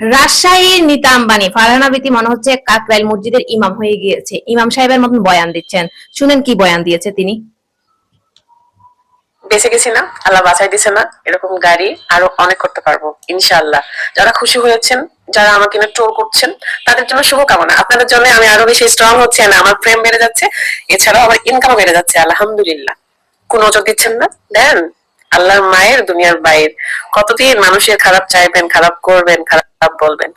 রাজশাহীর নিতা ফারহানা বিতি মনে হচ্ছে কাকরাইল মসজিদের ইমাম হয়ে গিয়েছে। ইমাম সাহেবের মতন বয়ান দিচ্ছেন। শুনেন কি বয়ান দিয়েছে তিনি? বেঁচে গেছি না, আল্লাহ বাঁচাই দিছে না, এরকম গাড়ি আরও অনেক করতে পারব, ইনশাআল্লাহ। যারা খুশি হয়েছেন, যারা আমাকে নিয়ে ট্রোল করছেন, তাদের জন্য শুভকামনা। আপনাদের জন্য আমি আরও বেশি স্ট্রং হচ্ছে না আমার প্রেম বেড়ে যাচ্ছে। এছাড়াও আমার ইনকাম বেড়ে যাচ্ছে, আলহামদুলিল্লাহ। কোন নজর দিচ্ছেন না? দেন। আল্লাহর মায়ের দুনিয়ার বাইর। কতদিন মানুষের খারাপ চাইবেন খারাপ করবেন খারাপ বলবেন?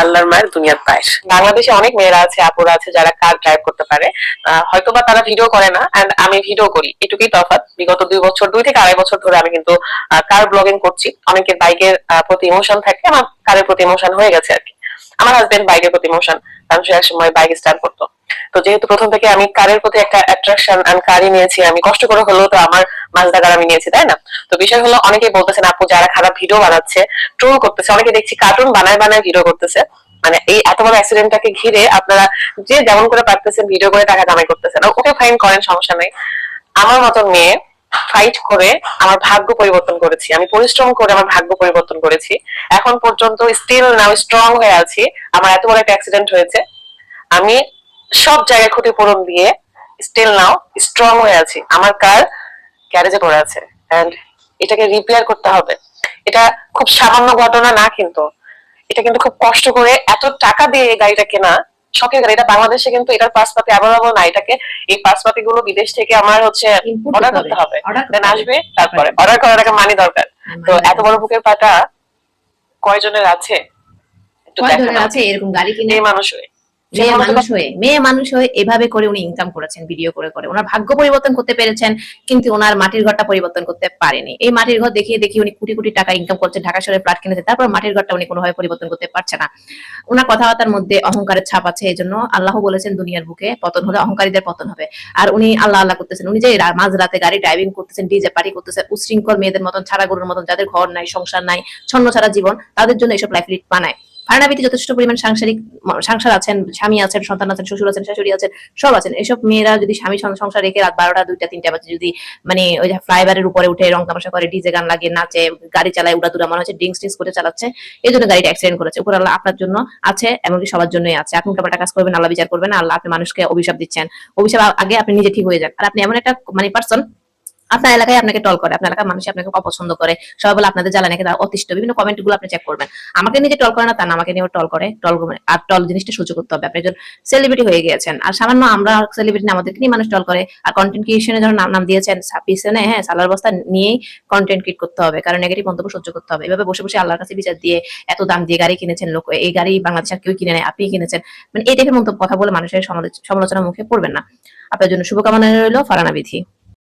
আল্লাহর মায়ের দুনিয়ার পায়ের বাংলাদেশে অনেক মেয়েরা আছে আপুরা আছে যারা কার ড্রাইভ করতে পারে। আহ, হয়তোবা তারা ভিডিও করে না এন্ড আমি ভিডিও করি। এটুকুই তফাৎ। বিগত দুই বছর দুই থেকে আড়াই বছর ধরে আমি কিন্তু কার ব্লগিং করছি। অনেকের বাইকের প্রতি ইমোশন থাকে আমার কারের প্রতি ইমোশন হয়ে গেছে আর কি। আমার হাজবেন্ড বাইকের প্রতি ইমোশন কারণ সে একসময় বাইক স্টার্ট করতো। তো যেহেতু প্রথম থেকে আমি কারের প্রতি একটা অ্যাট্রাকশন আমি কারই নিয়েছি, আমি কষ্ট করে হলেও তো আমার মাজদা কার আমি নিয়েছি, তাই না? তো বিষয় হলো, অনেকেই বলতেছেন, আপু, যারা খারাপ ভিডিও বানাচ্ছে ট্রোল করতেছে। অনেকে দেখছি কার্টুন বানায় বানায় ভিডিও করতেছে। মানে এই এত বড় অ্যাক্সিডেন্টটাকে ঘিরে আপনারা যে যেমন করে পারতেছেন ভিডিও করে টাকা কামাই করতেছেন। ওকে ফাইন করেন, সমস্যা নেই। আমার মতন মেয়ে ফাইট করে আমার ভাগ্য পরিবর্তন করেছি। আমি পরিশ্রম করে আমার ভাগ্য পরিবর্তন করেছি। এখন পর্যন্ত স্টিল নাও স্ট্রং হয়ে আছি। আমার এত বড় একটা অ্যাক্সিডেন্ট হয়েছে। আমি সব জায়গায় ক্ষতিপূরণ দিয়ে স্টিল নাও স্ট্রং হয়ে আছি। আমার কার গ্যারেজে পড়ে আছে। এন্ড এটাকে রিপেয়ার করতে হবে। এটা খুব সামান্য ঘটনা না কিন্তু। এটা কিন্তু খুব কষ্ট করে এত টাকা দিয়ে এই গাড়িটা কেনা শখের গাড়ি। এটা বাংলাদেশে কিন্তু এটার পাসপাতি অ্যাভেলেবল না। এটাকে এই পাসপাতি গুলো বিদেশ থেকে আমার হচ্ছে অর্ডার করতে হবে। দেন আসবে তারপরে। অর্ডার করার আগে মানি দরকার। তো এত বড় বুকের পাটা কয়জনের আছে? আছে? এরকম গাড়ি কিনে মানুষ হয়ে মেয়ে মানুষ হয়ে মেয়ে মানুষ হয়ে এভাবে করে উনি ইনকাম করেছেন ভিডিও করে করে। ওনার ভাগ্য পরিবর্তন করতে পেরেছেন কিন্তু ওনার মাটির ঘরটা পরিবর্তন করতে পারেনি। এই মাটির ঘর দেখিয়ে দেখিয়ে উনি কোটি কোটি টাকা ইনকাম করছেন ঢাকা শহরে ফ্ল্যাট কিনেছে তারপর মাটির ঘরটা উনি কোনোভাবে পরিবর্তন করতে পারছে না। ওনার কথাবার্তার মধ্যে অহংকারের ছাপ আছে এই জন্য আল্লাহ বলেছেন দুনিয়ার বুকে পতন হলে অহংকারীদের পতন হবে। আর উনি আল্লাহ আল্লাহ করতেছেন উনি যে রা- মাঝরাতে গাড়ি ড্রাইভিং করতেছেন ডিজে পার্টি করতেছেন উশৃঙ্খল মেয়েদের মতন ছাড়া গরুর মতন যাদের ঘর নাই সংসার নাই ছন্ন ছাড়া জীবন তাদের জন্য এসব লাইফ লিড বানায়। ফার্নাবিতে যথেষ্ট পরিমাণ সাংসারিক সংসার আছেন, স্বামী আছেন, সন্তান আছেন, শ্বশুর আছেন, শাশুড়ি আছেন, সব আছেন। এসব মেয়েরা যদি স্বামী সংসার রেখে রাত বারোটা, দুইটা, তিনটা বাজে যদি মানে ওই যে ফ্লাইওভারের উপরে উঠে রং তামাশা করে, ডিজে গান লাগিয়ে নাচে, গাড়ি চালায়, উড়া দুরা, মনে হচ্ছে ড্রিঙ্কস টিঙ্কস করে চালাচ্ছে, এই জন্য গাড়িটা অ্যাক্সিডেন্ট করেছে। উপর আল্লাহ আপনার জন্য আছে, এমনকি সবার জন্যই আছে। আপনি উল্টাপাল্টা কাজ করবেন, আল্লাহ বিচার করবেন, আল্লাহ আপনি মানুষকে অভিশাপ দিচ্ছেন। অভিশাপ আগে আপনি নিজে ঠিক হয়ে যান। আর আপনি এমন একটা মানে পার্সন আপনার এলাকায় আপনাকে টল করে, আপনার এলাকার মানুষ আপনাকে অপছন্দ করে। সবাই বলে আপনাদের জ্বালা নাকি তারা অতিষ্ঠ। বিভিন্ন কমেন্টগুলো আপনি চেক করবেন। আমাকে নিজে টল করে না তা না, আমাকে নিয়ে টল করে। টল আর টল জিনিসটা সহ্য করতে হবে। আপনি একজন সেলিব্রিটি হয়ে গিয়েছেন, আর সামান্য আমরা সেলিব্রিটি আমাদেরকে নিয়ে মানুষ টল করে। আর কন্টেন্ট ক্রিয়েশনের জন্য নাম দিয়েছেন পিছনে হ্যাঁ সালার বস্তা নিয়েই কন্টেন্ট ক্রিয়েট করতে হবে। কারণ নেগেটিভ মন্তব্য সহ্য করতে হবে। এভাবে বসে বসে আল্লাহর কাছে বিচার দিয়ে এত দাম দিয়ে গাড়ি কিনেছেন লোক, এই গাড়ি বাংলাদেশ আর কেউ কিনে নেয় আপনি কিনেছেন। মানে এই টাইপের মন্তব্য, কথা বলে মানুষের সমালোচ- সমালোচনার মুখে পড়বেন না। আপনার জন্য শুভকামনা রইল ফারানা বিধি।